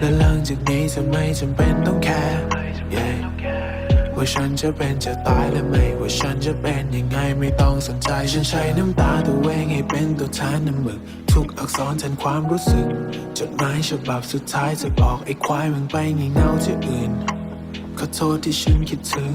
และหลังจากนี้จะไม่จำเป็นต้องแคร์ yeah ว่าฉันจะเป็นจะตายและไม่ ว่าฉันจะเป็นยังไงไม่ต้องสนใจ ฉันใช้น้ำตาตัวเองให้เป็นตัวแทนน้ำหมึก ทุกอักษรแทนความรู้สึก จดหมายฉบับสุดท้ายจะบอกไอ้ควายมึงไปงี่เง่าที่อื่น ขอโทษที่ฉันคิดถึง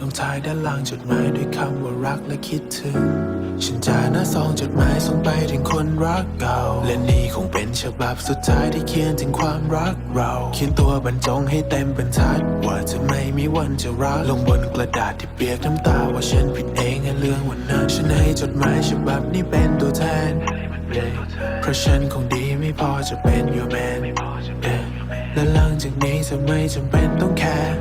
ลงท้ายด้านล่างจดหมายด้วยคำว่ารักและคิดถึง ฉันจะหน้าซองจดหมายส่งไปถึงคนรักเก่า และนี่คงเป็นฉบับสุดท้ายที่เขียนถึงความรักเรา เขียนตัวบรรจงให้เต็มบรรทัด ว่าจะไม่มีวันจะรัก ลงบนกระดาษที่เปียกน้ำตาว่าฉันผิดเองในเรื่องวันนั้น ฉันให้จดหมายฉบับนี้เป็นตัวแทน เพราะฉันคงดีไม่พอจะเป็น your man และหลังจากนี้จะไม่จำเป็นต้องแคร์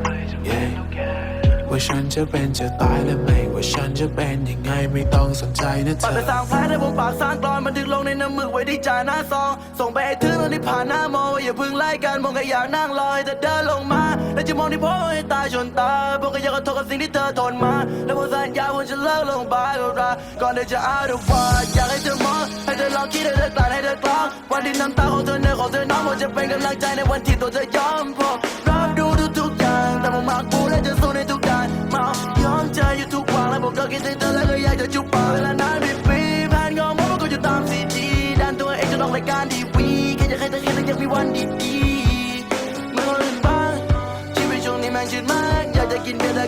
ว่าฉันจะเป็นจะตายและไม่ว่าฉันจะเป็นยังไงไม่ต้องสนใจนะเธอปัดไปสร้างแผลในบนปากสร้างกรอนบันทึกลงในน้ำมึกไว้ที่จ่าหน้าซอง ส่งไปให้ถึงตอนที่ผ่านหน้ามองว่าอย่าพึ่งไล่กันมองแค่อยากนั่งรอยแต่เดินลงมา แล้วจะมองที่พ่อให้ตายจนตายพวกก็อยากขอโทษกับสิ่งที่เธอทนมา แล้วพอสัญญาว่าจะเลิกลงไปก็รักก่อนที่จะอาดูว่าอยากให้เธอมองให้เธอลองคิดให้เธอกลั่นให้เธอกลองวันที่น้ำตาของเธอเนื้อของเธอน้องมันจะเป็นกำลังใจในวันที่ตัวเธอยอมพอรับ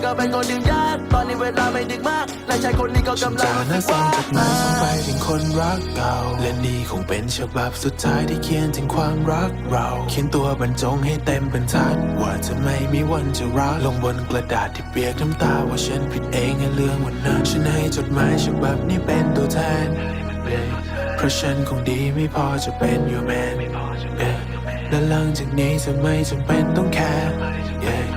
กินเบียร์แต่ก็เป็นคนดื่มยาตอนนี้เวลาไม่ดึกมากและชายคนนี้ก็กำลัจางหน้ารู้สึกซองว่าจดหมายส่งไปถึงคนรักเก่า และนี่คงเป็นฉบับสุดท้ายที่เขียนถึงความรักเรา เขียนตัวบรรจงให้เต็มบรรทัด ว่าจะไม่มีวันจะรักลงบนกระดาษที่เปียกน้ำตาว่าฉันผิดเองในเรื่องวันนั้นฉันให้จดหมายฉบับนี้เป็นตัวแทนเพราะฉันคงดีไม่พอจะเป็น your man yeah และหลังจากนี้จะไม่จำเป็นต้องแคร์ yeah